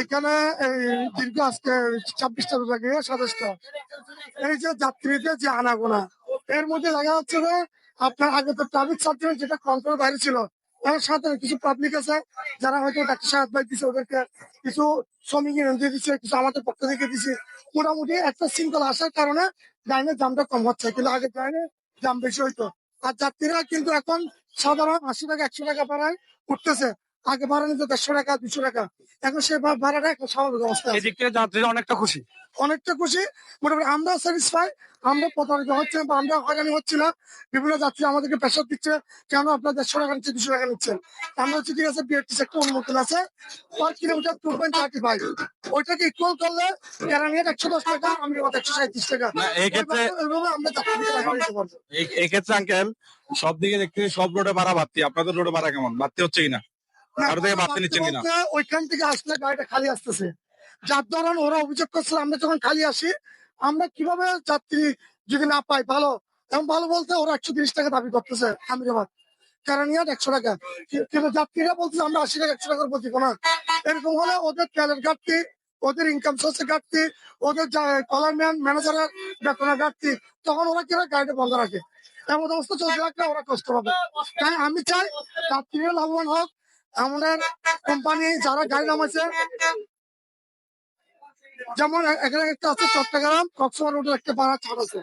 এখানে এই দীর্ঘ আজকে ছাব্বিশটা বিভাগে সাতাশটা। এই যে যাত্রীদের যে আনাগোনা, এর মধ্যে দেখা যাচ্ছে যে আপনার আগে তো ট্রাফিক সার্জেন্ট যেটা কন্ট্রোল বাইরে ছিল এর সাথে কিছু পাবলিক আছে, যারা হয়তো ডাক্তার সাহেব ভাই দিচ্ছে ওদেরকে, কিছু শ্রমিক দিয়ে দিচ্ছে কিছু আমাদের পক্ষ থেকে দিচ্ছে মোটামুটি একটা শৃঙ্খলা আসার কারণে লাইনের দামটা কম হচ্ছে, কিন্তু আগে লাইনে দাম বেশি হইতো। আর যাত্রীরা কিন্তু এখন সাধারণ আশি টাকা, একশো টাকা ভাড়ায় উঠতেছে। আগে ভাড়া নিত দেড়শো টাকা দুশো টাকা। এখন সে ভাড়াটা একটা স্বাভাবিক অবস্থা এদিক থেকে যাত্রীরা অনেকটা খুশি। অনেকটা খুশি। মোটামুটি আমরা স্যাটিসফাই আমরা প্রতারিত হচ্ছে বা আমরা হয়রানি হচ্ছি না। বিভিন্ন যাত্রী আমাদেরকে প্রেশার দিচ্ছে কেন আপনার দেড়শো টাকা নিচ্ছে দুশো টাকা নিচ্ছেন? আমরা হচ্ছে ঠিক আছে বিআরটিস একটা অনুমোদন আছে। Per kilometre two point thirty five ওইটাকে ইকুয়াল করলে কেরানিয়ার একশো দশ টাকা আমি একশো সাঁত্রিশ টাকা। আমরা যাত্রীকে রাখা দিতে পারব। এই- এই ক্ষেত্রে আঙ্কেল সব দিকে দেখতে সব রোডে ভাড়া বাড়তি। আপনাদের রোডে ভাড়া কেমন? বাড়তি হচ্ছে কিনা? থেকে নিচ্ছেন কিনা? ওইখান থেকে আসলে গাড়িটা খালি আসতেছে। যার দৌরান ওরা অভিযোগ করছিল আমরা যখন খালি আসি আমরা কীভাবে যাত্রী যদি না পাই ভালো? এবং ভালো বলতে ওরা একশো তিরিশ টাকা দাবি করতেছে আমিরাবাদ কারণ একশো টাকা। কিন্তু যাত্রীরা বলতেছে আমরা আশি টাকা একশো টাকার প্রতি না। এরকম হলে ওদের তেলের ঘাটতি ওদের ইনকাম সোর্সের ঘাটতি ওদের কলারম্যান ম্যানেজারের বেতনের ঘাটতি তখন ওরা গাড়িটা বন্ধ রাখে? এমন অবস্থা চলতে রাখলে ওরা কষ্ট পাবে। তাই আমি চাই যাত্রীরা লাভবান হোক আমাদের কোম্পানি যারা গাড়ি নামাইছে যেমন এখানে একটা আছে চট্টগ্রাম, কক্সবাজার রোডের একটা ভাড়া ছাড় আছে।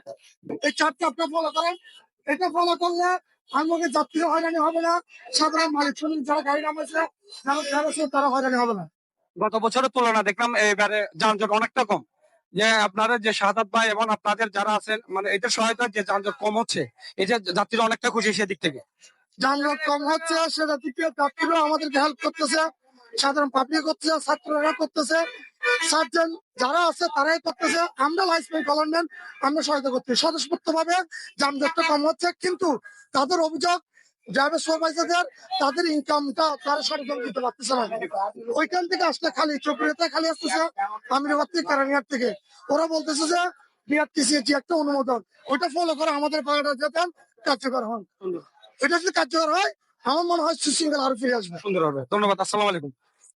এই চারটা আপনি ফলো করেন। এটা ফলো করলে আমাকে যাত্রী হয়রানি হবে না। সাধারণ মালিক যারা গাড়ি নামাইছে যারা তারা হয়রানি হবে না। গত বছরের তুলনা দেখলাম, এবারে যানজট অনেকটা কম। যে আপনাদের যে সাদাত ভাই এবং আপনাদের যারা আছেন মানে এটা সহায়তা যে যানজট কম হচ্ছে এটা যাত্রীরা অনেকটা খুশি সেদিক থেকে। যানজট কম হচ্ছে, সেটা দিকে যাত্রীরা আমাদেরকে হেল্প করতেছে, সাধারণ পাবলিক করতেছে, ছাত্ররা করতেছে সার্জন যারা আছে তারাই করতেছে, আমরা আমরা সহায়তা করতেছি। স্বতঃস্ফূর্ত ভাবে যানজটটা কম হচ্ছে, কিন্তু তাদের অভিযোগ ড্রাইভার সুপারভাইজারদের তাদের ইনকামটা তারা সরকার দিতে পারতেছে না। ওইখান থেকে আসলে খালি চক্রিয়াতে খালি আসতেছে, আমিরাবাদ থেকে কারানিয়ার থেকে। ওরা বলতেছে যে বিআরটিসি একটা অনুমোদন, ওইটা ফলো করে আমাদের পাড়াটা যাতে কার্যকর হন। এটা যদি কার্যকর হয়, আমার মনে হয় সুশৃঙ্খলা আরও ফিরে আসবে। সুন্দর হবে। ধন্যবাদ, আসসালাম আলাইকুম।